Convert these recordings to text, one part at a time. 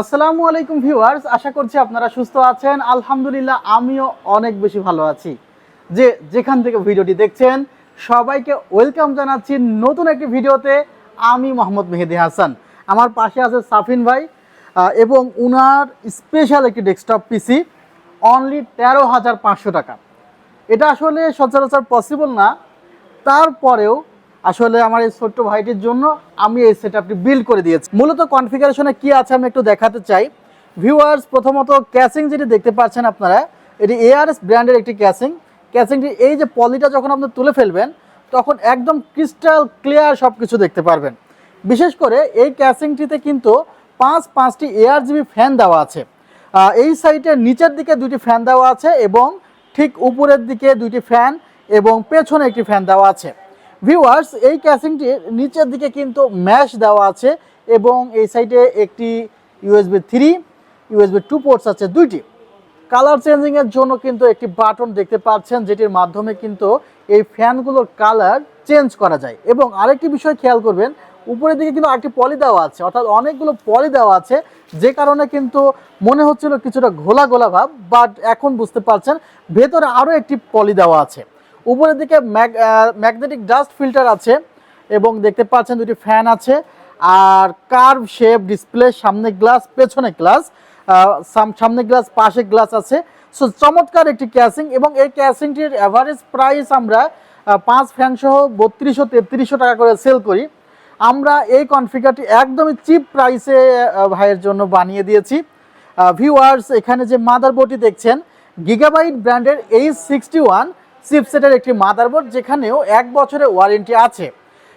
আসসালামু আলাইকুম ভিউয়ার্স, আশা করছি আপনারা সুস্থ আছেন। আলহামদুলিল্লাহ, আমিও অনেক বেশি ভালো আছি। যে যেখান থেকে ভিডিওটি দেখছেন, সবাইকে ওয়েলকাম জানাচ্ছি নতুন একটি ভিডিওতে। আমি মোহাম্মদ মেহেদি হাসান। আমার পাশে আছে সাফিন ভাই এবং উনার স্পেশাল একটি ডেস্কটপ পিসি অনলি তেরো হাজার পাঁচশো টাকা। এটা আসলে সচরাচর পসিবল না। তারপরেও আসলে আমার এই ছোট্ট ভাইটির জন্য আমি এই সেটআপটি বিল্ড করে দিয়েছি। মূলত কনফিগারেশনে কি আছে আমি একটু দেখাতে চাই। ভিউয়ার্স প্রথমত ক্যাসিং যেটি দেখতে পাচ্ছেন আপনারা, এটি এআরএস ব্র্যান্ডের একটি ক্যাসিং ক্যাসিংটি এই যে পলিটা যখন আপনি তুলে ফেলবেন, তখন একদম ক্রিস্টাল ক্লিয়ার সব কিছু দেখতে পারবেন। বিশেষ করে এই ক্যাসিংটিতে কিন্তু পাঁচ পাঁচটি এয়ার জিবি ফ্যান দেওয়া আছে। এই সাইডের নিচের দিকে দুটি ফ্যান দেওয়া আছে এবং ঠিক উপরের দিকে দুইটি ফ্যান এবং পেছনে একটি ফ্যান দেওয়া আছে। ভিউয়ার্স এই ক্যাসিংটির নিচের দিকে কিন্তু ম্যাশ দেওয়া আছে এবং এই সাইডে একটি USB three USB two ports আছে দুইটি। কালার চেঞ্জিংয়ের জন্য কিন্তু একটি বাটন দেখতে পাচ্ছেন, যেটির মাধ্যমে কিন্তু এই ফ্যানগুলোর কালার চেঞ্জ করা যায়। এবং আরেকটি বিষয় খেয়াল করবেন, উপরের দিকে কিন্তু আরেকটি পলি দেওয়া আছে, অর্থাৎ অনেকগুলো পলি দেওয়া আছে, যে কারণে কিন্তু মনে হচ্ছিল কিছুটা ঘোলা ঘোলা ভাব বাট এখন বুঝতে পারছেন, ভেতরে আরও একটি পলি দেওয়া আছে। উপরের দিকে ম্যাগনেটিক ডাস্ট ফিল্টার আছে এবং দেখতে পাচ্ছেন দুটি ফ্যান আছে আর কার্ভ শেপ ডিসপ্লে সামনে গ্লাস পেছনে গ্লাস সামনে গ্লাস পাশে গ্লাস আছে। সো চমৎকার একটি ক্যাসিং এবং এই ক্যাসিংটির অ্যাভারেজ প্রাইস আমরা পাঁচ ফ্যান সহ বত্রিশশো তেত্রিশশো টাকা করে সেল করি। আমরা এই কনফিগারটি একদমই চিপ প্রাইসে ভাইয়ের জন্য বানিয়ে দিয়েছি। ভিউয়ার্স এখানে যে মাদারবোর্ডটি দেখছেন গিগাবাইট ব্র্যান্ডের এইচ সিক্সটি ওয়ান চিপসেটের একটি মাদারবোর্ড যেখানেও এক বছরের ওয়ারেন্টি আছে।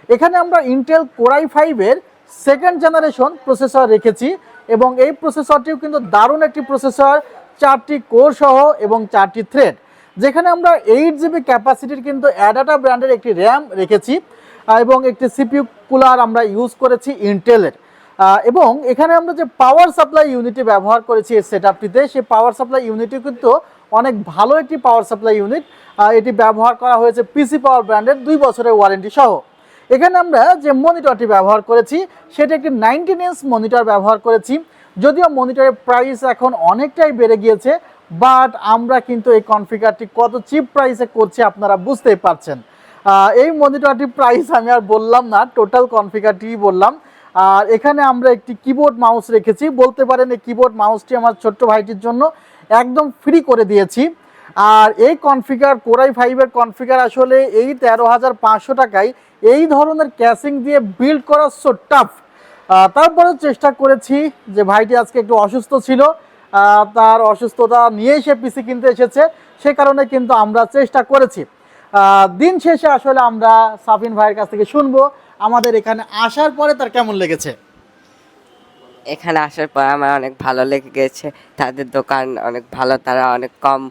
এখানে আমরা ইন্টেল কোরাই ফাইভের সেকেন্ড জেনারেশন প্রসেসর রেখেছি এবং এই প্রসেসরটিও কিন্তু দারুণ একটি প্রসেসর চারটি কোর সহ এবং চারটি থ্রেড যেখানে আমরা এইট জিবি ক্যাপাসিটির কিন্তু অ্যাডাটা ব্র্যান্ডের একটি র্যাম রেখেছি এবং একটি সিপিউ কুলার আমরা ইউজ করেছি ইন্টেলের এবং এখানে আমরা যে পাওয়ার সাপ্লাই ইউনিটটি ব্যবহার করেছি এই সেট আপটিতে সেই পাওয়ার সাপ্লাই ইউনিটটি কিন্তু অনেক ভালো একটি পাওয়ার সাপ্লাই ইউনিট এটি ব্যবহার করা হয়েছে পিসি পাওয়ার ব্র্যান্ডের দুই বছরের ওয়ারেন্টি সহ। এখানে আমরা যে মনিটরটি ব্যবহার করেছি, সেটা একটি নাইনটিন ইঞ্চ মনিটর ব্যবহার করেছি। যদিও মনিটরের প্রাইস এখন অনেকটাই বেড়ে গিয়েছে বাট আমরা কিন্তু এই কনফিগারটি কত চিপ প্রাইসে করছি আপনারা বুঝতেই পারছেন। এই মনিটরটির প্রাইস আমি আর বললাম না টোটাল কনফিগারটি বললাম। আর এখানে আমরা একটি কিবোর্ড মাউস রেখেছি। বলতে পারেন এই কিবোর্ড মাউসটি আমার ছোট্ট ভাইটির জন্য। একদম ফ্রি করে দিয়েছি। আর এই কনফিগার কোরাই ফাইভের কনফিগার আসলে এই তেরো হাজার পাঁচশো টাকায় এই ধরনের ক্যাসিং দিয়ে বিল্ড করা সো টাফ তারপরে চেষ্টা করেছি যে ভাইটি আজকে একটু অসুস্থ ছিল তার অসুস্থতা নিয়েই সে পিসি কিনতে এসেছে, সে কারণে কিন্তু আমরা চেষ্টা করেছি। দিন শেষে আসলে আমরা সাফিন ভাইয়ের কাছ থেকে শুনব, আমাদের এখানে আসার পরে তার কেমন লেগেছে। এখানে আসার পর আমার অনেক ভালো লেগে গেছে তাদের দোকান অনেক ভালো তারা অনেক কম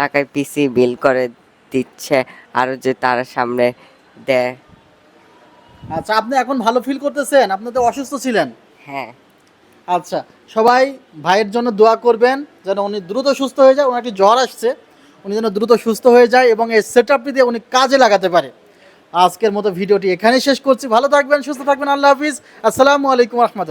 টাকায় পিসি বিল করে দিচ্ছে। আরও যে তারা সামনে দেয়। আচ্ছা আপনি এখন ভালো ফিল করতেছেন? আপনি তো অসুস্থ ছিলেন। হ্যাঁ। আচ্ছা সবাই ভাইয়ের জন্য দোয়া করবেন যেন উনি দ্রুত সুস্থ হয়ে যায়। ওনার একটি জ্বর আসছে উনি যেন দ্রুত সুস্থ হয়ে যায় এবং এই সেট আপটি দিয়ে উনি কাজে লাগাতে পারে। আজকের মতো ভিডিওটি এখানেই শেষ করছি। ভালো থাকবেন সুস্থ থাকবেন। আল্লাহ হাফিজ। আসসালামু আলাইকুম রহমতুল্লাহ।